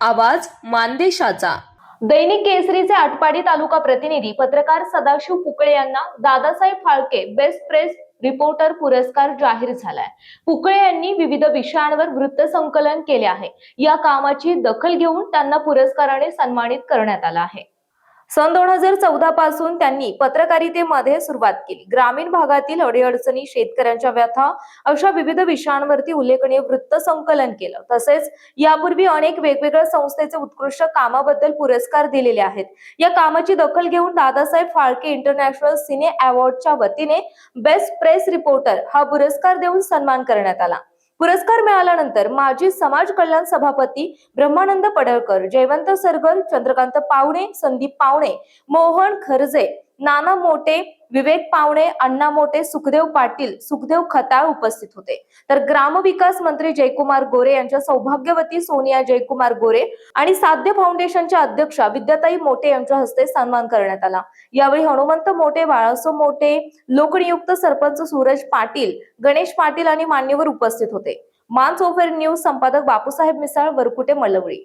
आवाज मानदेशाचा. दैनिक केसरीचे आटपाडी तालुका प्रतिनिधी पत्रकार सदाशिव पुकळे यांना Dadasaheb Phalke best press reporter पुरस्कार जाहीर झालाय. पुकळे यांनी विविध विषयांवर वृत्त संकलन केले आहे. या कामाची दखल घेऊन त्यांना पुरस्काराने सन्मानित करण्यात आलं आहे. सन दोन हजार चौदा पासून त्यांनी पत्रकारितेमध्ये सुरुवात केली. ग्रामीण भागातील अडीअडचणी शेतकऱ्यांच्या व्यथा अशा विविध विषयांवरती उल्लेखनीय वृत्त संकलन केलं. तसेच यापूर्वी अनेक वेगवेगळ्या संस्थेचे उत्कृष्ट कामाबद्दल पुरस्कार दिलेले आहेत. या कामाची दखल घेऊन दादासाहेब फाळके इंटरनॅशनल सिने अवॉर्डच्या वतीने बेस्ट प्रेस रिपोर्टर हा पुरस्कार देऊन सन्मान करण्यात आला. पुरस्कार मिळाल्यानंतर माजी समाज कल्याण सभापती ब्रह्मानंद पडळकर जयवंत सरगर चंद्रकांत पावणे संदीप पावणे मोहन खरजे नाना मोटे विवेक पावणे अण्णा मोटे सुखदेव पाटील सुखदेव खताळ उपस्थित होते. तर ग्रामविकास मंत्री जयकुमार गोरे यांच्या सौभाग्यवती सोनिया जयकुमार गोरे आणि साध्य फाउंडेशनच्या अध्यक्षा विद्याताई मोटे यांच्या हस्ते सन्मान करण्यात आला. यावेळी हनुमंत मोटे बाळासो मोटे लोकनियुक्त सरपंच सूरज पाटील गणेश पाटील आणि मान्यवर उपस्थित होते. मान सोफेर न्यूज संपादक बापूसाहेब मिसाळ वरकुटे मलवळी.